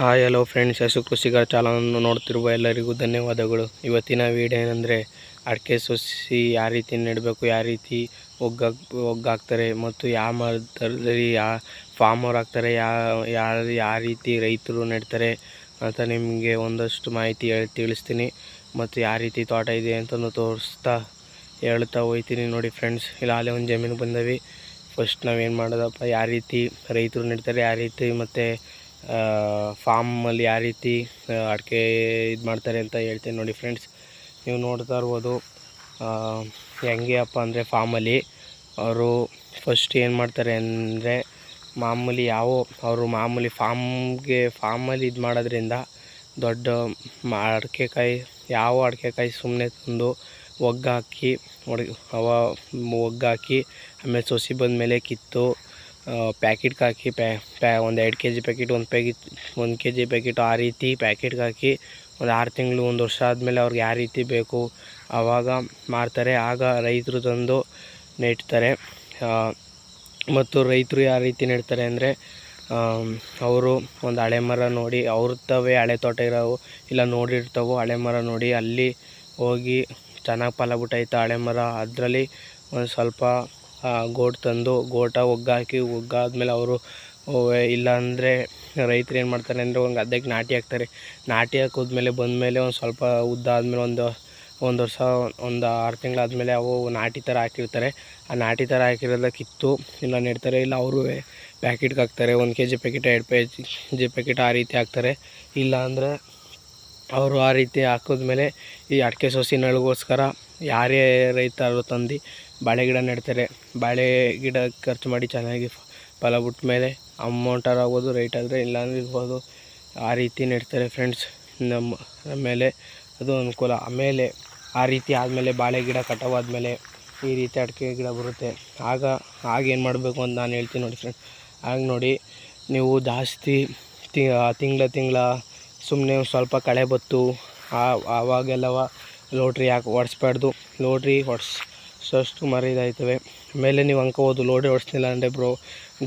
Hi hello friends ಹಸು ಕೃಷಿಕರ ಚಾಲನನ್ನು ನೋಡ್ತಿರುವ ಎಲ್ಲರಿಗೂ ಧನ್ಯವಾದಗಳು. ಇವತ್ತಿನ ವಿಡಿಯೋ ಏನಂದರೆ, ಅಡಿಕೆ ಸಸಿ ಯಾವ ರೀತಿ ನೆಡಬೇಕು, ಯಾವ ರೀತಿ ಒಗ್ಗಾಕ್ ಒಗ್ಗಾಕ್ತಾರೆ ಮತ್ತು ಯಾವ ಮರದಲ್ಲಿ ಯಾ ಫಾರ್ಮರ್ ಆಗ್ತಾರೆ ಯಾವ ಯಾವ ಯಾವ ರೀತಿ ರೈತರು ನೆಡ್ತಾರೆ ಅಂತ ನಿಮಗೆ ಒಂದಷ್ಟು ಮಾಹಿತಿ ಹೇಳಿ ತಿಳಿಸ್ತೀನಿ. ಮತ್ತು ಯಾವ ರೀತಿ ತೋಟ ಇದೆ ಅಂತಲೂ ತೋರಿಸ್ತಾ ಹೇಳ್ತಾ ಹೋಗ್ತೀನಿ ನೋಡಿ ಫ್ರೆಂಡ್ಸ್ ಇಲ್ಲ, ಅಲ್ಲೇ ಒಂದು ಜಮೀನು ಬಂದವಿ. ಫಸ್ಟ್ ನಾವೇನು ಮಾಡೋದಪ್ಪ, ಯಾವ ರೀತಿ ರೈತರು ನೆಡ್ತಾರೆ, ಯಾವ ರೀತಿ ಮತ್ತು ಫಾರ್ಮಲ್ಲಿ ಯಾವ ರೀತಿ ಅಡಿಕೆ ಇದು ಮಾಡ್ತಾರೆ ಅಂತ ಹೇಳ್ತೀನಿ ನೋಡಿ ಫ್ರೆಂಡ್ಸ್ ನೀವು ನೋಡ್ತಾ ಇರ್ಬೋದು ಹೆಂಗೆ ಅಪ್ಪ ಅಂದರೆ ಫಾರ್ಮಲ್ಲಿ ಅವರು ಫಸ್ಟ್ ಏನು ಮಾಡ್ತಾರೆ ಅಂದರೆ ಮಾಮೂಲಿ ಯಾವ, ಅವರು ಮಾಮೂಲಿ ಫಾರ್ಮ್ಗೆ ಫಾರ್ಮಲ್ಲಿ ಇದು ಮಾಡೋದ್ರಿಂದ ದೊಡ್ಡ ಅಡಿಕೆಕಾಯಿ, ಯಾವ ಅಡಿಕೆಕಾಯಿ ಸುಮ್ಮನೆ ತಂದು ಒಗ್ಗಾಕಿ ಒಡ್ ಅವ ಒಗ್ಗಾಕಿ, ಆಮೇಲೆ ಸೊಸಿ ಬಂದಮೇಲೆ ಕಿತ್ತು ಪ್ಯಾಕೆಟ್ಗೆ ಹಾಕಿ, ಪ್ಯಾ ಪ್ಯಾ, ಒಂದು ಎರಡು ಕೆ ಜಿ ಪ್ಯಾಕೆಟ್, ಒಂದು ಪ್ಯಾಕೆಟ್, ಒಂದು ಕೆ ಜಿ ಪ್ಯಾಕೆಟ್, ಆ ರೀತಿ ಪ್ಯಾಕೆಟ್ಗೆ ಹಾಕಿ ಒಂದು ಆರು ತಿಂಗಳು, ಒಂದು ವರ್ಷ ಆದಮೇಲೆ ಅವ್ರಿಗೆ ಯಾವ ರೀತಿ ಬೇಕು ಆವಾಗ ಮಾರ್ತಾರೆ. ಆಗ ರೈತರು ತಂದು ನೆಡ್ತಾರೆ. ಮತ್ತು ರೈತರು ಯಾವ ರೀತಿ ನೆಡ್ತಾರೆ ಅಂದರೆ ಅವರು ಒಂದು ಹಳೆ ಮರ ನೋಡಿ ಅವ್ರದ್ದವೇ ಹಳೆ ತೋಟ ಇರೋವು, ಇಲ್ಲ ನೋಡಿರ್ತವು ಹಳೆ ಮರ ನೋಡಿ, ಅಲ್ಲಿ ಹೋಗಿ ಚೆನ್ನಾಗಿ ಫಲ ಬಿಟ್ಟೈತೆ ಹಳೆ ಮರ. ಅದರಲ್ಲಿ ಒಂದು ಸ್ವಲ್ಪ ಗೋಟ್ ತಂದು ಗೋಟ ಒಗ್ಗಾಕಿ ಒಗ್ಗಾದ್ಮೇಲೆ ಅವರು ಇಲ್ಲಾಂದರೆ ರೈತರು ಏನು ಮಾಡ್ತಾರೆ ಅಂದರೆ ಒಂದು ಗದ್ದೆಗೆ ನಾಟಿ ಹಾಕ್ತಾರೆ. ನಾಟಿ ಹಾಕಿದ್ಮೇಲೆ ಬಂದಮೇಲೆ ಒಂದು ಸ್ವಲ್ಪ ಉದ್ದ ಆದಮೇಲೆ ಒಂದು ಒಂದು ವರ್ಷ, ಒಂದು ಆರು ತಿಂಗಳಾದಮೇಲೆ ಅವು ನಾಟಿ ಥರ ಹಾಕಿರ್ತಾರೆ. ಆ ನಾಟಿ ಥರ ಹಾಕಿರೋದ ಕಿತ್ತು, ಇಲ್ಲ ನೆಡ್ತಾರೆ, ಇಲ್ಲ ಅವರು ಪ್ಯಾಕೆಟ್ಗೆ ಹಾಕ್ತಾರೆ. ಒಂದು ಕೆ ಜಿ ಪ್ಯಾಕೆಟ್, ಎರಡು ಪೇ ಜಿ ಪ್ಯಾಕೆಟ್ ಆ ರೀತಿ ಹಾಕ್ತಾರೆ. ಇಲ್ಲ ಅಂದರೆ ಅವರು ಆ ರೀತಿ ಹಾಕಿದ್ಮೇಲೆ ಈ ಅಡಿಕೆ ಸೊಸಿ ನಳಗೋಸ್ಕರ ಯಾರೇ ರೈತರು ತಂದು ಬಾಳೆ ಗಿಡ ನೆಡ್ತಾರೆ. ಬಾಳೆ ಗಿಡ ಖರ್ಚು ಮಾಡಿ ಚೆನ್ನಾಗಿ ಫಲ ಬಿಟ್ಟ ಮೇಲೆ ಅಮೌಂಟಾರು ಆಗ್ಬೋದು ರೈಟ್ ಆದರೆ ಇಲ್ಲಾಂದ್ರೆ ಇರ್ಬೋದು. ಆ ರೀತಿ ನೆಡ್ತಾರೆ ಫ್ರೆಂಡ್ಸ್ ನಮ್ಮ ಆಮೇಲೆ ಅದು ಅನುಕೂಲ. ಆಮೇಲೆ ಆ ರೀತಿ ಆದಮೇಲೆ ಬಾಳೆ ಗಿಡ ಕಟಾವಾದ್ಮೇಲೆ ಈ ರೀತಿ ಅಡಿಕೆ ಗಿಡ ಬರುತ್ತೆ. ಆಗ ಆಗೇನು ಮಾಡಬೇಕು ಅಂತ ನಾನು ಹೇಳ್ತೀನಿ ನೋಡಿ ಫ್ರೆಂಡ್ ಆಗ ನೋಡಿ ನೀವು ಜಾಸ್ತಿ ತಿಂಗಳ ತಿಂಗಳ ಸುಮ್ಮನೆ ಸ್ವಲ್ಪ ಕಳೆ ಬತ್ತು ಆವಾಗೆಲ್ಲವ ಲೋಟ್ರಿ ಯಾಕೆ ಹೊಡ್ಸ್ಬಾರ್ದು ಲೋಟ್ರಿ ಮರಿ ಇದಾಯ್ತವೆ ಆಮೇಲೆ ನೀವು ಅಂಕೋಬೋದು ಲೋಡ್ರಿ ಹೊಡ್ಸ್ತಿಲ್ಲ ಅಂದರೆ ಬ್ರೋ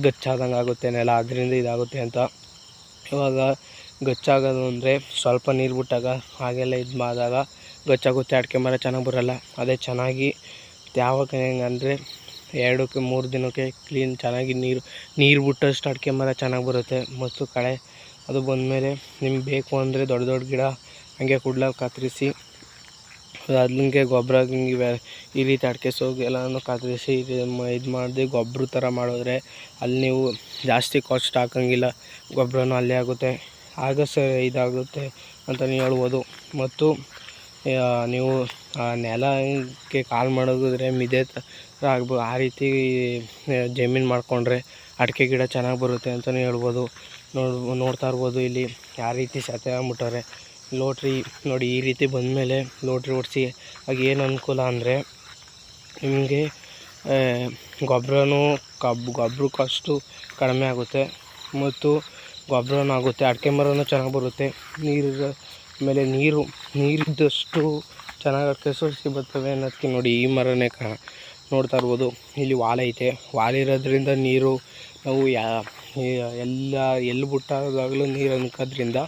ಗಚ್ಚಾದಂಗೆ ಆಗುತ್ತೆ ನೆಲ, ಅದರಿಂದ ಇದಾಗುತ್ತೆ ಅಂತ. ಇವಾಗ ಗಚ್ಚಾಗೋದು ಅಂದರೆ ಸ್ವಲ್ಪ ನೀರು ಬಿಟ್ಟಾಗ, ಹಾಗೆಲ್ಲ ಇದು ಮಾಡಿದಾಗ ಗಚ್ಚಾಗುತ್ತೆ, ಅಡಿಕೆ ಮರ ಚೆನ್ನಾಗಿ ಬರಲ್ಲ. ಅದೇ ಚೆನ್ನಾಗಿ ಯಾವಾಗ ಹೆಂಗೆ ಅಂದರೆ ಎರಡಕ್ಕೆ ಮೂರು ದಿನಕ್ಕೆ ಕ್ಲೀನ್ ಚೆನ್ನಾಗಿ ನೀರು ನೀರು ಬಿಟ್ಟಷ್ಟು ಅಡಿಕೆ ಮರ ಚೆನ್ನಾಗಿ ಬರುತ್ತೆ. ಮತ್ತು ಕಳೆ ಅದು ಬಂದಮೇಲೆ ನಿಮ್ಗೆ ಬೇಕು ಅಂದರೆ ದೊಡ್ಡ ದೊಡ್ಡ ಗಿಡ ಹಂಗೆ ಕುಡ್ಲ ಕತ್ತರಿಸಿ ಅದ್ಲಿಂಗೆ ಗೊಬ್ಬರ ಹಿಂಗೆ ಈ ರೀತಿ ಅಡಿಕೆ ಸೋಗು ಎಲ್ಲನೂ ಕತ್ತರಿಸಿ ಇದು. ಮಾಡಿದೆ ಗೊಬ್ಬರ ಥರ ಮಾಡಿದ್ರೆ ಅಲ್ಲಿ ನೀವು ಜಾಸ್ತಿ ಕಾಸ್ಟ್ ಹಾಕಂಗಿಲ್ಲ ಗೊಬ್ಬರನೂ ಅಲ್ಲೇ ಆಗುತ್ತೆ. ಆಗ ಸರ್ ಇದಾಗುತ್ತೆ ಅಂತಲೇ ಹೇಳ್ಬೋದು. ಮತ್ತು ನೀವು ನೆಲಕ್ಕೆ ಕಾಲು ಮಾಡೋದಿದ್ರೆ ಮಿದೆ ಥರ ಆಗ್ಬೋದು ಆ ರೀತಿ ಜಮೀನು ಮಾಡಿಕೊಂಡ್ರೆ ಅಡಿಕೆ ಗಿಡ ಚೆನ್ನಾಗಿ ಬರುತ್ತೆ ಅಂತಲೇ ಹೇಳ್ಬೋದು. ನೋಡ್, ನೋಡ್ತಾ ಇರ್ಬೋದು ಇಲ್ಲಿ, ಯಾವ ರೀತಿ ಸತ್ಯ ಆಗ್ಬಿಟ್ಟವ್ರೆ. ಲೋಟ್ರಿ ನೋಡಿ ಈ ರೀತಿ ಬಂದಮೇಲೆ ಲೋಟ್ರಿ ಓಡಿಸಿ ಆಗ ಏನು ಅನುಕೂಲ ಅಂದರೆ ನಿಮಗೆ ಗೊಬ್ಬರನೂ ಕಬ್ಬು ಗೊಬ್ಬರಕ್ಕಷ್ಟು ಕಡಿಮೆ ಆಗುತ್ತೆ ಮತ್ತು ಗೊಬ್ಬರನೂ ಆಗುತ್ತೆ, ಅಡಿಕೆ ಮರನೂ ಚೆನ್ನಾಗಿ ಬರುತ್ತೆ. ನೀರು ಆಮೇಲೆ ನೀರು, ನೀರಿದ್ದಷ್ಟು ಚೆನ್ನಾಗಿ ಅಡಿಕೆ ಸಸಿ ಬರ್ತವೆ ಅನ್ನೋದಕ್ಕೆ ನೋಡಿ ಈ ಮರನೇ ಕಾ, ನೋಡ್ತಾ ಇರ್ಬೋದು. ಇಲ್ಲಿ ವಾಲ್ ಐತೆ. ವಾಲ್ ಇರೋದ್ರಿಂದ ನೀರು ನಾವು ಯಾ ಎಲ್ಲ, ಎಲ್ಲಿ ಬಿಟ್ಟಾಗಲೂ ನೀರು ಅನ್ಕೋದ್ರಿಂದ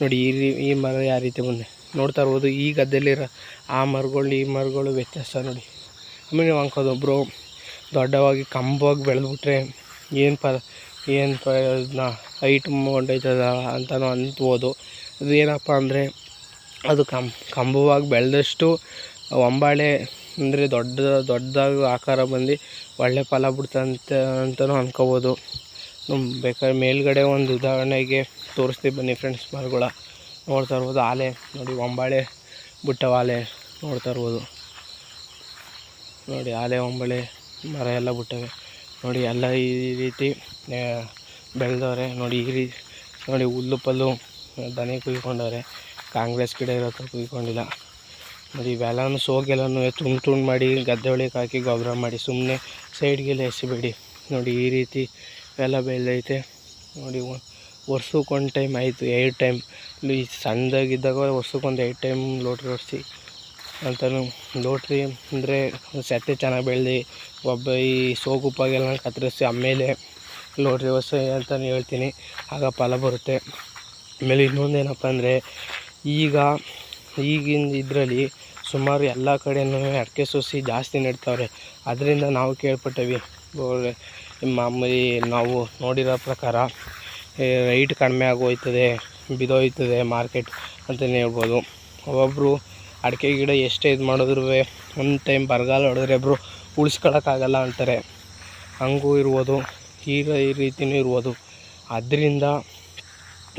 ನೋಡಿ ಈ ಈ ಮರ ಯಾವ ರೀತಿ ಬಂದೆ. ನೋಡ್ತಾ ಇರ್ಬೋದು ಈ ಗದ್ದೆಲಿರೋ ಆ ಮರಗಳು, ಈ ಮರಗಳು ವ್ಯತ್ಯಾಸ ನೋಡಿ. ಆಮೇಲೆ ನೀವು ಅನ್ಕೋದು ಒಬ್ಬರು ದೊಡ್ಡವಾಗಿ ಕಂಬವಾಗಿ ಬೆಳೆದ್ಬಿಟ್ರೆ ಏನು ಪ ಏನು ಪ್ರಯೋಜನ? ಹೈಟ್ ಹೊಂಟೈತದ ಅಂತಲೂ ಅನ್ಬೋದು. ಅದು ಏನಪ್ಪ ಅಂದರೆ, ಅದು ಕಂ ಕಂಬವಾಗಿ ಬೆಳೆದಷ್ಟು ಒಂಬಾಳೆ ಅಂದರೆ ದೊಡ್ಡ, ದೊಡ್ಡದಾಗಿ ಆಕಾರ ಬಂದು ಒಳ್ಳೆ ಫಲ ಬಿಡ್ತಂತ ಅಂತಲೂ ಅನ್ಕೋಬೋದು. ಬೇಕಾದ್ರೆ ಮೇಲ್ಗಡೆ ಒಂದು ಉದಾಹರಣೆಗೆ ತೋರಿಸ್ತೀವಿ ಬನ್ನಿ ಫ್ರೆಂಡ್ಸ್ ಮರಗಳ ನೋಡ್ತಾ ಇರ್ಬೋದು, ಆಲೆ, ನೋಡಿ, ಒಂಬಾಳೆ ಬಿಟ್ಟವ ಆಲೆ ನೋಡ್ತಾ ಇರ್ಬೋದು. ನೋಡಿ, ಆಲೆ, ಒಂಬಳೆ, ಮರ ಎಲ್ಲ ಬಿಟ್ಟವೆ. ನೋಡಿ, ಎಲ್ಲ ಈ ರೀತಿ ಬೆಳೆದವ್ರೆ. ನೋಡಿ, ಈ ರೀತಿ, ನೋಡಿ, ಹುಲ್ಲು ಪಲ್ಲು, ದನಿ ಕುಯ್ಕೊಂಡವ್ರೆ. ಕಾಂಗ್ರೆಸ್ ಗಿಡ ಇರೋ ಥರ ಕುಯ್ಕೊಂಡಿಲ್ಲ. ನೋಡಿ, ಇವೆಲ್ಲನೂ ಸೋಗೆಲ್ಲನೂ ತುಂಡು ತುಂಡು ಮಾಡಿ ಗದ್ದೆ ಒಳಗೆ ಹಾಕಿ ಗೊಬ್ಬರ ಮಾಡಿ ಸುಮ್ಮನೆ ಸೈಡ್ಗೆಲ್ಲ ಎಸಿಬೇಡಿ. ನೋಡಿ, ಈ ರೀತಿ ಎಲ್ಲ ಬೆಳೆದೈತೆ ನೋಡಿ ವರ್ಷಕ್ಕೊಂದು ಟೈಮ್ ಆಯಿತು, ಎರಡು ಟೈಮ್ ಈ ಸಣ್ಣದಾಗಿದ್ದಾಗ ವರ್ಷಕ್ಕೊಂದು ಎರಡು ಟೈಮ್ ಲೋಟ್ರಿ ಹೊಡ್ಸಿ ಅಂತಲೂ ಲೋಟ್ರಿ ಅಂದರೆ ಸತ್ತೆ ಚೆನ್ನಾಗಿ ಬೆಳೆದು, ಒಬ್ಬ ಈ ಸೋಗುಪ್ಪಾಗೆಲ್ಲ ಕತ್ತರಿಸಿ ಆಮೇಲೆ ಲೋಟ್ರಿ ಹೊಸ ಅಂತಲೇ ಹೇಳ್ತೀನಿ. ಆಗ ಫಲ ಬರುತ್ತೆ. ಆಮೇಲೆ ಇನ್ನೊಂದು ಏನಪ್ಪ ಅಂದರೆ, ಈಗ, ಈಗಿನ ಇದರಲ್ಲಿ ಸುಮಾರು ಎಲ್ಲ ಕಡೆಯೂ ಅಡಿಕೆ ಸೊಸಿ ಜಾಸ್ತಿ ನೆಡ್ತಾವ್ರೆ ಅದರಿಂದ ನಾವು ಕೇಳ್ಪಟ್ಟೇವಿ. ಮಾಮೂಲಿ ನಾವು ನೋಡಿರೋ ಪ್ರಕಾರ ರೈಟ್ ಕಡಿಮೆ ಆಗೋಯ್ತದೆ ಬಿದ್ದೋಯ್ತದೆ ಮಾರ್ಕೆಟ್ ಅಂತಲೇ ಹೇಳ್ಬೋದು. ಒಬ್ಬೊಬ್ಬರು ಅಡಿಕೆ ಗಿಡ ಎಷ್ಟೇ ಇದು ಮಾಡಿದ್ರು ಒಂದು ಟೈಮ್ ಬರಗಾಲ ಹೊಡೆದ್ರೆ ಒಬ್ಬರು ಉಳಿಸ್ಕೊಳಕ್ಕಾಗಲ್ಲ ಅಂತಾರೆ. ಹಂಗೂ ಇರ್ಬೋದು, ಈಗ ಈ ರೀತಿಯೂ ಇರ್ಬೋದು. ಅದರಿಂದ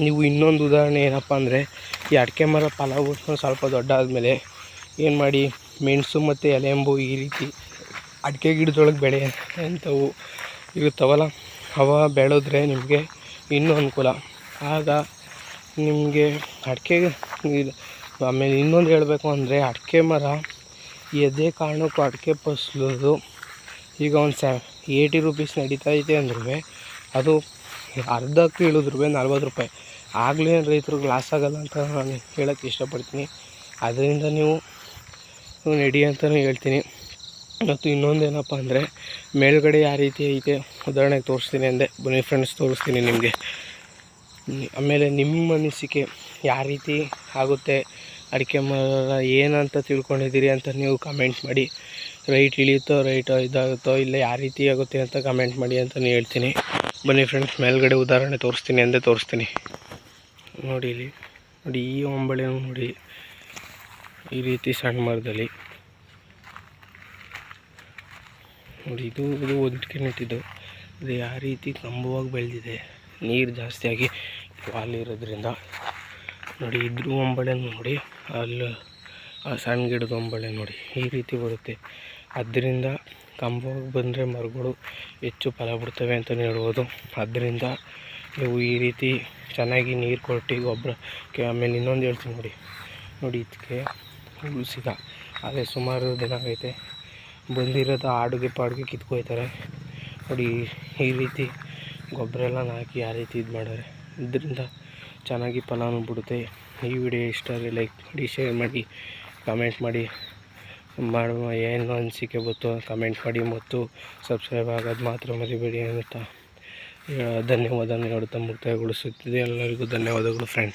ನೀವು ಇನ್ನೊಂದು ಉದಾಹರಣೆ ಏನಪ್ಪ ಅಂದರೆ, ಈ ಅಡಿಕೆ ಮರ ಫಲ ಸ್ವಲ್ಪ ದೊಡ್ಡ ಆದಮೇಲೆ ಏನು ಮಾಡಿ, ಮೆಣಸು ಮತ್ತು ಎಲೆಂಬು ಈ ರೀತಿ ಅಡಿಕೆ ಗಿಡದೊಳಗೆ ಬೆಳೆ ಅಂಥವು ಇರುತ್ತವಲ್ಲ ಅವ ಬೆಳೆದ್ರೆ ನಿಮಗೆ ಇನ್ನೂ ಅನುಕೂಲ. ಆಗ ನಿಮಗೆ ಅಡಿಕೆ ಆಮೇಲೆ ಇನ್ನೊಂದು ಹೇಳಬೇಕು ಅಂದರೆ ಅಡಿಕೆ ಮರ ಎದೇ ಕಾರಣಕ್ಕೂ ಅಡಿಕೆ ಫಸಲು ಈಗ ಒಂದು ಸೆ ಏಯ್ಟಿ ರುಪೀಸ್ ನಡೀತಾ ಐತೆ ಅಂದ್ರೂ ಅದು ಅರ್ಧಕ್ಕೆ ಇಳಿದ್ರೂ ನಲ್ವತ್ತು ರೂಪಾಯಿ. ಆಗಲೇ ರೈತ್ರಿಗೆ ಲಾಸ್ ಆಗೋಲ್ಲ ಅಂತ ನಾನು ಹೇಳೋಕ್ಕೆ ಇಷ್ಟಪಡ್ತೀನಿ. ಅದರಿಂದ ನೀವು ನಡಿ ಅಂತಲೂ ಹೇಳ್ತೀನಿ. ಮತ್ತು ಇನ್ನೊಂದು ಏನಪ್ಪ ಅಂದರೆ ಮೇಲ್ಗಡೆ ಯಾವ ರೀತಿ ಐತೆ. ಉದಾಹರಣೆಗೆ ತೋರಿಸ್ತೀನಿ ಅಂದೆ. ಬನ್ನಿ ಫ್ರೆಂಡ್ಸ್ ತೋರಿಸ್ತೀನಿ ನಿಮಗೆ. ಆಮೇಲೆ ನಿಮ್ಮ ಅನಿಸಿಕೆ ಯಾವ ರೀತಿ ಆಗುತ್ತೆ? ಅಡಿಕೆ ಮರ ಏನಂತ ತಿಳ್ಕೊಂಡಿದ್ದೀರಿ ಅಂತ ನೀವು ಕಮೆಂಟ್ ಮಾಡಿ. ರೈಟ್ ಇಳಿಯುತ್ತೋ ರೈಟೋ ಇದಾಗುತ್ತೋ, ಇಲ್ಲ ಯಾವ ರೀತಿ ಆಗುತ್ತೆ ಅಂತ ಕಮೆಂಟ್ ಮಾಡಿ ಅಂತಲೇ ಹೇಳ್ತೀನಿ. ಬನ್ನಿ ಫ್ರೆಂಡ್ಸ್ ಮೇಲ್ಗಡೆ ಉದಾಹರಣೆ ತೋರಿಸ್ತೀನಿ ಅಂದೇ, ತೋರಿಸ್ತೀನಿ. ನೋಡಿ ಇಲ್ಲಿ. ನೋಡಿ ಈ ಒಂಬಳೆನೂ ನೋಡಿ. ಈ ರೀತಿ ಸಣ್ಣ ಮರದಲ್ಲಿ. ನೋಡಿ, ಇದು ಇದು ಒದಕೆ ನಿಂತಿದ್ದು ಇದು. ಯಾವ ರೀತಿ ಕಂಬವಾಗಿ ಬೆಳೆದಿದೆ. ನೀರು ಜಾಸ್ತಿಯಾಗಿ ವಾಲ್ ಇರೋದ್ರಿಂದ. ನೋಡಿ, ಇದ್ರ ಒಂಬಳೆ ನೋಡಿ ಅಲ್ಲಿ ಆ ಸಣ್ಣ ಗಿಡದ ಒಂಬಳೆ ನೋಡಿ, ಈ ರೀತಿ ಬರುತ್ತೆ. ಅದರಿಂದ ಕಂಬವಾಗಿ ಬಂದರೆ ಮರಗಳು ಹೆಚ್ಚು ಫಲ ಬಿಡ್ತವೆ ಅಂತಲೇ ಹೇಳ್ಬೋದು. ಅದರಿಂದ ನೀವು ಈ ರೀತಿ ಚೆನ್ನಾಗಿ ನೀರು ಕೊಟ್ಟು ಗೊಬ್ಬರ ಆಮೇಲೆ ಇನ್ನೊಂದು ಹೇಳ್ತೀನಿ ನೋಡಿ. ನೋಡಿ, ಇದಕ್ಕೆ ಉಳಿಸಿದ ಅದೇ ಸುಮಾರು ದಿನ ಆಗೈತೆ. ಬಂದಿರೋದು ಆಡುಗೆ ಪಾಡುಗೆ ಕಿತ್ಕೊಯ್ತಾರೆ. ನೋಡಿ, ಈ ರೀತಿ ಗೊಬ್ಬರ ಎಲ್ಲ ಹಾಕಿ ಯಾವ ರೀತಿ ಇದು ಮಾಡಿದ್ರೆ ಇದರಿಂದ ಚೆನ್ನಾಗಿ ಫಲಾನು ಬಿಡುತ್ತೆ ಈ ವಿಡಿಯೋ ಇಷ್ಟ ಆದರೆ ಲೈಕ್ ಮಾಡಿ, ಶೇರ್ ಮಾಡಿ, ಕಮೆಂಟ್ ಮಾಡಿ. ಮಾಡುವ ಏನು ಅನಿಸಿಕೆ ಗೊತ್ತು ಕಮೆಂಟ್ ಮಾಡಿ ಮತ್ತು ಸಬ್ಸ್ಕ್ರೈಬ್ ಆಗೋದು ಮಾತ್ರ ಮರಿಬೇಡಿ ಅಂತ ಧನ್ಯವಾದ ಹೇಳುತ್ತಾ ಮುಕ್ತಾಯಗೊಳಿಸುತ್ತಿದೆ ಎಲ್ಲರಿಗೂ ಧನ್ಯವಾದಗಳು ಫ್ರೆಂಡ್